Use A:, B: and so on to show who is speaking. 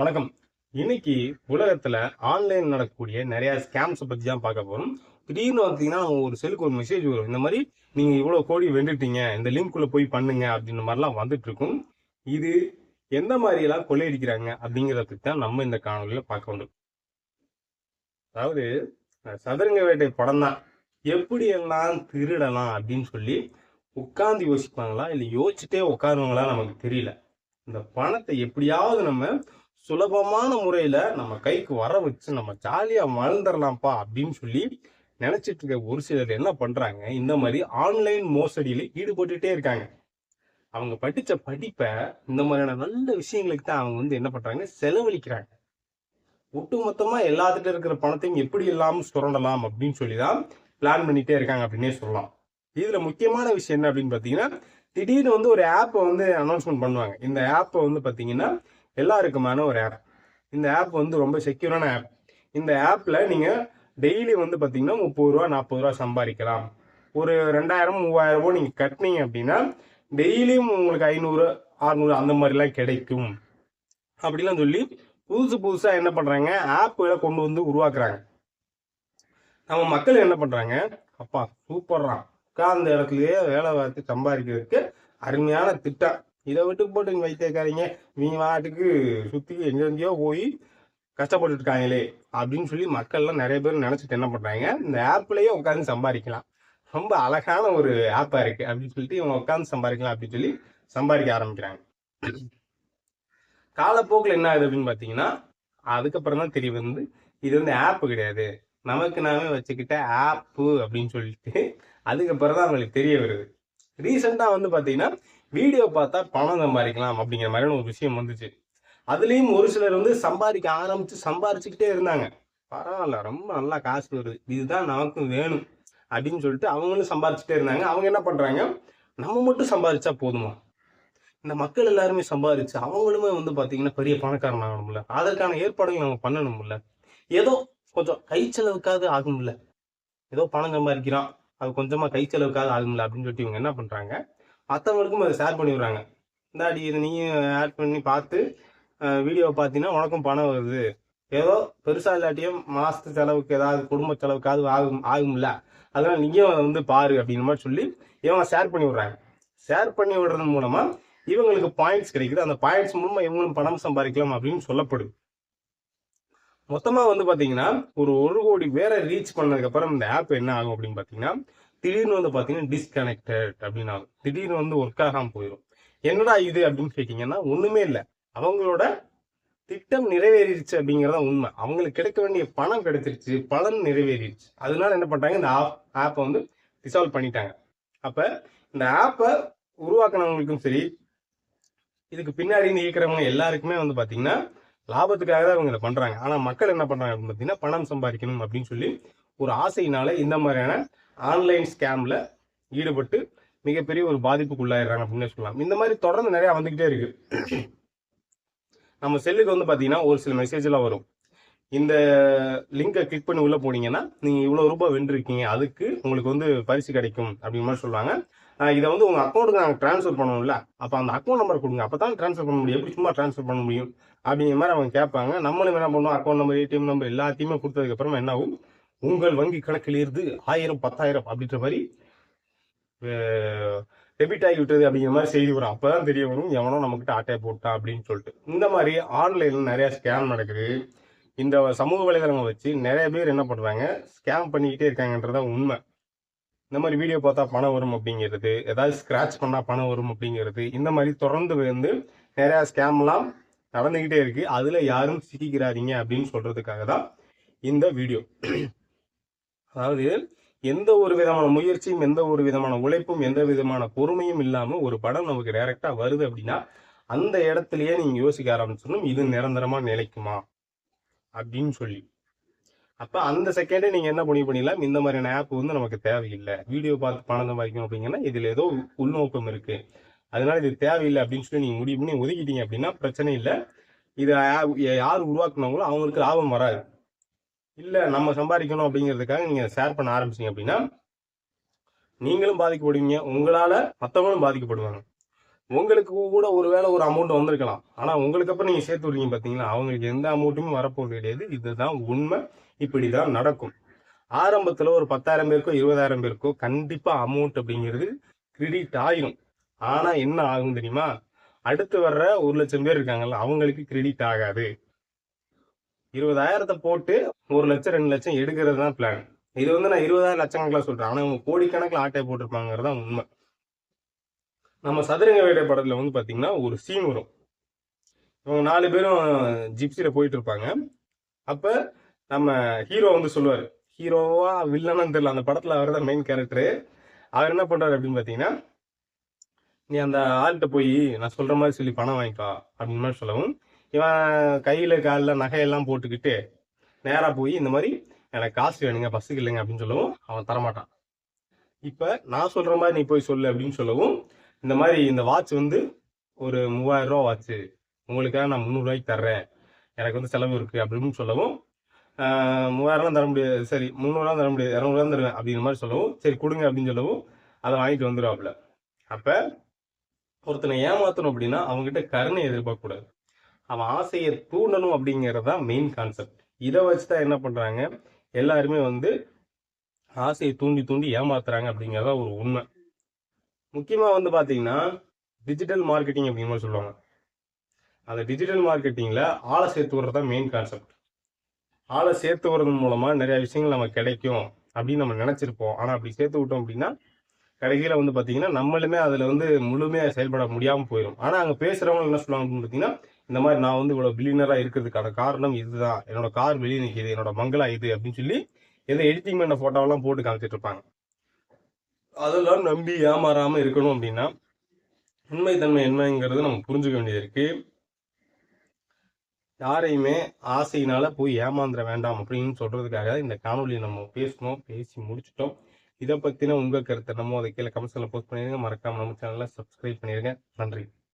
A: வணக்கம். இன்னைக்கு உலகத்துல ஆன்லைன் நடக்கக்கூடிய நிறைய ஸ்கேம்ஸ் பத்தி தான் பார்க்க போறோம். திடீர்னு பார்த்தீங்கன்னா ஒரு செல்லுக்கு ஒரு மெசேஜ் வரும். இந்த மாதிரி நீங்க இவ்வளவு கோடி வெண்டுட்டீங்க இந்த லிங்க் குள்ள போய் பண்ணுங்க அப்படின்ற மாதிரிலாம் வந்துட்டு இருக்கும். இது எந்த மாதிரி எல்லாம் கொள்ளையடிக்கிறாங்க அப்படிங்கிறத பத்தி தான் நம்ம இந்த காணொலியில பார்க்க வேண்டும் அதாவது சதுரங்க வேட்டை படம் தான். எப்படி எல்லாம் திருடலாம் அப்படின்னு சொல்லி உட்கார்ந்து யோசிப்பாங்களா? இல்லை யோசிச்சுட்டே உட்காருவாங்களா நமக்கு தெரியல. இந்த பணத்தை எப்படியாவது நம்ம சுலபமான முறையில நம்ம கைக்கு வர வச்சு நம்ம ஜாலியா வாழ்ந்துடலாம்ப்பா அப்படின்னு சொல்லி நினைச்சிட்டு இருக்க ஒரு சிலர் என்ன பண்றாங்க இந்த மாதிரி ஆன்லைன் மோசடியில ஈடுபட்டுட்டே இருக்காங்க. அவங்க படிச்ச படிப்பை இந்த மாதிரியான நல்ல விஷயங்களுக்கு தான் அவங்க வந்து என்ன பண்றாங்க செலவழிக்கிறாங்க. ஒட்டுமொத்தமா எல்லாத்துட்ட இருக்கிற பணத்தையும் எப்படி இல்லாம சுரண்டலாம் அப்படின்னு சொல்லி தான் பிளான் பண்ணிட்டே இருக்காங்க அப்படின்னே சொல்லலாம். இதுல முக்கியமான விஷயம் என்ன அப்படின்னு பாத்தீங்கன்னா திடீர்னு வந்து ஒரு ஆப்பை வந்து அனௌன்ஸ்மெண்ட் பண்ணுவாங்க. இந்த ஆப்பை வந்து பாத்தீங்கன்னா எல்லாருக்குமான ஒரு ஆப் இந்த ஆப் வந்து ரொம்ப செக்யூரான ஆப் இந்த ஆப்பில் நீங்கள் டெய்லி வந்து பார்த்தீங்கன்னா முப்பது ரூபா நாற்பது ரூபா சம்பாதிக்கலாம். ஒரு ரெண்டாயிரம் மூவாயிரம் ரூபா நீங்கள் கட்டினீங்க அப்படின்னா டெய்லியும் உங்களுக்கு ஐநூறு அறநூறு அந்த மாதிரிலாம் கிடைக்கும். அப்படிலாம் சொல்லி புதுசு புதுசாக என்ன பண்ணுறாங்க ஆப்புகளை கொண்டு வந்து உருவாக்குறாங்க. நம்ம மக்கள் என்ன பண்ணுறாங்க அப்பா சூப்பர்றான் உட்கார்ந்த இடத்துலயே வேலை பார்த்து சம்பாதிக்கிறதுக்கு அருமையான திட்டம். இதை விட்டு போட்டு இங்க வைத்தியக்காரங்க. நீங்க வாட்டுக்கு சுத்தி எங்கெங்கேயோ போய் கஷ்டப்பட்டுருக்காங்களே அப்படின்னு சொல்லி மக்கள்லாம் நிறைய பேர் நினைச்சிட்டு என்ன பண்றாங்க? இந்த ஆப்லயே உட்காந்து சம்பாதிக்கலாம். ரொம்ப அழகான ஒரு ஆப்பா இருக்கு அப்படின்னு சொல்லிட்டு இவங்க உட்காந்து சம்பாதிக்கலாம் அப்படின்னு சொல்லி சம்பாதிக்க ஆரம்பிக்கிறாங்க. காலப்போக்கில் என்ன ஆகுது அப்படின்னு பார்த்தீங்கன்னா அதுக்கப்புறம் தான் தெரிய வந்து இது வந்து ஆப் கிடையாது. நமக்கு நாமே வச்சுக்கிட்ட ஆப்பு அப்படின்னு சொல்லிட்டு அதுக்கப்புறம் தான் அவங்களுக்கு தெரிய வருது. ரீசெண்டாக வந்து பார்த்தீங்கன்னா வீடியோ பார்த்தா பணம் சம்பாதிக்கலாம் அப்படிங்கிற மாதிரியான ஒரு விஷயம் வந்துச்சு. அதுலேயும் ஒரு சிலர் வந்து சம்பாதிக்க ஆரம்பித்து சம்பாரிச்சுக்கிட்டே இருந்தாங்க. பரவாயில்ல ரொம்ப நல்லா காசு வருது. இதுதான் நமக்கும் வேணும் அப்படின்னு சொல்லிட்டு அவங்களும் சம்பாரிச்சுட்டே இருந்தாங்க. அவங்க என்ன பண்ணுறாங்க நம்ம மட்டும் சம்பாதிச்சா போதுமா? இந்த மக்கள் எல்லாருமே சம்பாதிச்சு அவங்களுமே வந்து பார்த்தீங்கன்னா பெரிய பணக்காரன் ஆகணும்ல. அதற்கான ஏற்பாடுகள் நம்ம பண்ணணும்ல. ஏதோ கொஞ்சம் கை செலவுக்காவது ஆகும்ல. ஏதோ பணம் சம்பாதிக்கிறான். அது கொஞ்சமாக கை செலவுக்காவது ஆகும்ல அப்படின்னு சொல்லிட்டு இவங்க என்ன பண்ணுறாங்க மற்றவங்களுக்கும் அதை ஷேர் பண்ணி விடுறாங்க இந்தாடி இதை நீயும் ஆட் பண்ணி பார்த்து வீடியோ பார்த்தீங்கன்னா உனக்கும் பணம் வருது. ஏதோ பெருசா இல்லாட்டியும் மாசத்து செலவுக்கு ஏதாவது குடும்ப செலவுக்காவது ஆகும் ஆகும்ல. அதனால நீங்கள் வந்து பாரு அப்படின்ற மாதிரி சொல்லி இவங்க ஷேர் பண்ணி விடுறாங்க. ஷேர் பண்ணி விடுறது மூலமா இவங்களுக்கு பாயிண்ட்ஸ் கிடைக்குது. அந்த பாயிண்ட்ஸ் மூலமா இவங்களும் பணம் சம்பாதிக்கலாம் அப்படின்னு சொல்லப்படுது. மொத்தமா வந்து பாத்தீங்கன்னா ஒரு ஒரு கோடி பேரை ரீச் பண்ணதுக்கு அப்புறம் இந்த ஆப் என்ன ஆகும் அப்படின்னு பாத்தீங்கன்னா திடீர்னு வந்து பார்த்தீங்கன்னா டிஸ்கனெக்டட் அப்படின்னு ஆகும். திடீர்னு வந்து ஒர்க் ஆகாமல் போயிடும் என்னடா இது அப்படின்னு கேட்டிங்கன்னா ஒன்றுமே இல்லை. அவங்களோட திட்டம் நிறைவேறிடுச்சு அப்படிங்கிறதா உண்மை. அவங்களுக்கு கிடைக்க வேண்டிய பணம் கிடைச்சிருச்சு பலன் நிறைவேறிடுச்சு. அதனால என்ன பண்ணிட்டாங்க இந்த ஆப் ஆப்பை வந்து டிசால்வ் பண்ணிட்டாங்க. அப்போ இந்த ஆப்பை உருவாக்குனவங்களுக்கும் சரி இதுக்கு பின்னாடி இருந்து இயக்கிறவங்க எல்லாருக்குமே வந்து பார்த்தீங்கன்னா லாபத்துக்காக தான் இவங்க இதை பண்ணுறாங்க ஆனால் மக்கள் என்ன பண்ணுறாங்க அப்படின்னு பார்த்தீங்கன்னா பணம் சம்பாதிக்கணும் அப்படின்னு சொல்லி ஒரு ஆசையினால இந்த மாதிரியான ஆன்லைன் ஸ்கேம்ல ஈடுபட்டு மிகப்பெரிய ஒரு பாதிப்புக்குள்ளாயிடுறாங்க அப்படின்னு சொல்லலாம். இந்த மாதிரி தொடர்ந்து நிறைய வந்துகிட்டே இருக்கு. நம்ம செல்லுக்கு வந்து பாத்தீங்கன்னா ஒரு சில மெசேஜ் எல்லாம் வரும். இந்த லிங்கை கிளிக் பண்ணி உள்ள போனீங்கன்னா நீங்க இவ்வளவு ரூபாய் வென்றிருக்கீங்க. அதுக்கு உங்களுக்கு வந்து பரிசு கிடைக்கும் அப்படின்ற மாதிரி சொல்லுவாங்க. இதை வந்து உங்க அக்கௌண்ட்டுக்கு நாங்கள் ட்ரான்ஸ்ஃபர் பண்ணணும்ல அப்ப அந்த அக்கௌண்ட் நம்பர் கொடுங்க. அப்பதான் ட்ரான்ஸ்ஃபர் பண்ண முடியும். எப்படி சும்மா ட்ரான்ஸ்ஃபர் பண்ண முடியும்? அப்படிங்கிற மாதிரி அவங்க கேட்பாங்க. நம்மளும் என்ன பண்ணுவோம்? அக்கௌண்ட் நம்பர் ஏடிஎம் நம்பர் எல்லாத்தையுமே கொடுத்ததுக்கு அப்புறமா என்ன ஆகும்? உங்கள் வங்கி கணக்கில் இருந்து ஆயிரம் பத்தாயிரம் அப்படின்ற மாதிரி டெபிட் ஆகி விட்டது அப்படிங்கிற மாதிரி செய்தி வரும். அப்பதான் தெரிய வரும் எவனோ நம்மக்கிட்ட ஆட்டையை போட்டான் அப்படின்னு சொல்லிட்டு. இந்த மாதிரி ஆன்லைன்ல நிறைய ஸ்கேம் நடக்குது. இந்த சமூக வலைதளங்களை வச்சு நிறைய பேர் என்ன பண்றாங்க ஸ்கேம் பண்ணிக்கிட்டே இருக்காங்கன்றதா உண்மை. இந்த மாதிரி வீடியோ பார்த்தா பணம் வரும் அப்படிங்கிறது ஏதாவது ஸ்கிராச் பண்ணா பணம் வரும் அப்படிங்கிறது இந்த மாதிரி தொடர்ந்து வந்து நிறைய ஸ்கேம்லாம் நடந்துக்கிட்டே இருக்கு. அதுல யாரும் சிக்கிக்கிறாதீங்க அப்படின்னு சொல்றதுக்காக தான் இந்த வீடியோ அதாவது எந்த ஒரு விதமான முயற்சியும் எந்த ஒரு விதமான உழைப்பும் எந்த விதமான பொறுமையும் இல்லாமல் ஒரு படம் நமக்கு டைரெக்டாக வருது அப்படின்னா அந்த இடத்துலயே நீங்கள் யோசிக்க ஆரம்பிச்சிடணும் இது நிரந்தரமாக நிலைக்குமா? அப்படின்னு சொல்லி. அப்போ அந்த செகண்டே நீங்கள் என்ன முடிவு பண்ணிடலாம்? இந்த மாதிரியான ஆப் வந்து நமக்கு தேவையில்லை. வீடியோ பார்த்து பணம் சம்பாதிக்கணும் அப்படிங்கன்னா இதில் ஏதோ உள்நோக்கம் இருக்குது அதனால இது தேவையில்லை அப்படின்னு சொல்லி நீங்கள் முடிவு பண்ணி ஒதுக்கிட்டீங்க அப்படின்னா பிரச்சனை இல்லை. இதை யார் உருவாக்குனாங்களோ அவங்களுக்கு லாபம் வராது. இல்லை நம்ம சம்பாதிக்கணும் அப்படிங்கிறதுக்காக நீங்கள் ஷேர் பண்ண ஆரம்பிச்சீங்க அப்படின்னா நீங்களும் பாதிக்கப்படுவீங்க. உங்களால் மற்றவங்களும் பாதிக்கப்படுவாங்க. உங்களுக்கு கூட ஒரு வேளை ஒரு அமௌண்ட் வந்திருக்கலாம். ஆனால் உங்களுக்கு அப்புறம் நீங்கள் சேர்த்து விடுறீங்க பார்த்தீங்களா அவங்களுக்கு எந்த அமௌண்ட்டுமே வரப்போகிறது கிடையாது. இதுதான் உண்மை. இப்படி தான் நடக்கும். ஆரம்பத்தில் ஒரு பத்தாயிரம் பேருக்கோ இருபதாயிரம் பேருக்கோ கண்டிப்பாக அமௌண்ட் அப்படிங்கிறது கிரெடிட் ஆயிரும். ஆனால் என்ன ஆகும் தெரியுமா? அடுத்து வர்ற ஒரு லட்சம் பேர் இருக்காங்கல்ல அவங்களுக்கு கிரெடிட் ஆகாது. இருபதாயிரத்தை போட்டு ஒரு லட்சம் ரெண்டு லட்சம் எடுக்கிறது தான் பிளான் இது வந்து நான் இருபதாயிரம் லட்சம் சொல்றேன். ஆனா அவங்க கோடிக்கணக்கில் ஆட்டை போட்டிருப்பாங்கிறது தான் உண்மை. நம்ம சதுரங்க வேட்டை படத்துல வந்து பாத்தீங்கன்னா ஒரு சீன் வரும். இவங்க நாலு பேரும் ஜிப்சில போயிட்டு இருப்பாங்க அப்ப நம்ம ஹீரோ வந்து சொல்லுவாரு. ஹீரோவா வில்லன்னு தெரியல. அந்த படத்துல அவர் தான் மெயின் கேரக்டரு அவர் என்ன பண்றாரு அப்படின்னு பாத்தீங்கன்னா நீ அந்த ஆள்கிட்ட போய் நான் சொல்ற மாதிரி சொல்லி பணம் வாங்கிக்கா அப்படின்னு மாதிரி சொல்லவும் இவன் கையில் காலில் நகையெல்லாம் போட்டுக்கிட்டு நேராக போய் இந்த மாதிரி எனக்கு காசு வேணுங்க பஸ்ஸுக்கு இல்லைங்க அப்படின்னு சொல்லவும் அவன் தரமாட்டான். இப்போ நான் சொல்கிற மாதிரி நீ போய் சொல்லு அப்படின்னு சொல்லவும் இந்த மாதிரி இந்த வாட்ச் வந்து ஒரு மூவாயிரம் ரூபா வாட்ச்சு உங்களுக்காக நான் முந்நூறுரூவாய்க்கு தர்றேன் எனக்கு வந்து செலவு இருக்குது அப்படின்னு சொல்லவும் ஆஹ் மூவாயிரம் தர முடியாது சரி முந்நூறுவா தர முடியாது இரநூறுவா தருவேன் அப்படிங்கிற மாதிரி சொல்லவும் சரி கொடுங்க அப்படின்னு சொல்லவும் அதை வாங்கிட்டு வந்துடுவாப்புல அப்போ ஒருத்தனை ஏமாத்தணும் அப்படின்னா அவங்ககிட்ட கருணை எதிர்பார்க்கக்கூடாது. அவன் ஆசையை தூண்டணும் அப்படிங்கிறது தான் மெயின் கான்செப்ட் இதை வச்சு தான் என்ன பண்ணுறாங்க எல்லாருமே வந்து ஆசையை தூண்டி தூண்டி ஏமாத்துறாங்க அப்படிங்கிறதா ஒரு உண்மை. முக்கியமாக வந்து பார்த்தீங்கன்னா டிஜிட்டல் மார்க்கெட்டிங் அப்படிங்கிற சொல்லுவாங்க. அந்த டிஜிட்டல் மார்க்கெட்டிங்கில் ஆளை சேர்த்து விடுறது தான் மெயின் கான்செப்ட் ஆளை சேர்த்து விடுறது மூலமாக நிறையா விஷயங்கள் நமக்கு கிடைக்கும் அப்படின்னு நம்ம நினச்சிருப்போம். ஆனால் அப்படி சேர்த்து விட்டோம் அப்படின்னா கடைசியில் வந்து பார்த்தீங்கன்னா நம்மளுமே அதில் வந்து முழுமையாக செயல்பட முடியாமல் போயிடும் ஆனால் அங்கே பேசுகிறவங்க என்ன சொல்லுவாங்க அப்படின்னு பார்த்தீங்கன்னா இந்த மாதிரி நான் வந்து இவ்வளோ பில்லியனராக இருக்கிறதுக்கான காரணம் இதுதான். என்னோட கார் வெளியே நிற்கிது என்னோட மங்களா இது அப்படின்னு சொல்லி எதை எடிட்டிங் பண்ண ஃபோட்டோவெல்லாம் போட்டு காமிச்சிட்டு இருப்பாங்க. அதெல்லாம் நம்பி ஏமாறாமல் இருக்கணும் அப்படின்னா உண்மைத்தன்மை என்னங்கிறது நம்ம புரிஞ்சுக்க வேண்டியது இருக்கு. யாரையுமே ஆசையினால போய் ஏமாந்துட வேண்டாம் அப்படின்னு சொல்றதுக்காக இந்த காணொலியை நம்ம பேசணும் பேசி முடிச்சிட்டோம். இதை பற்றின உங்கள் கருத்து நம்ம அதை கீழே கமெண்ட்ஸில் போஸ்ட் பண்ணிடுங்க. மறக்காமல் நம்ம சேனலில் சப்ஸ்கிரைப் பண்ணிடுங்க. நன்றி.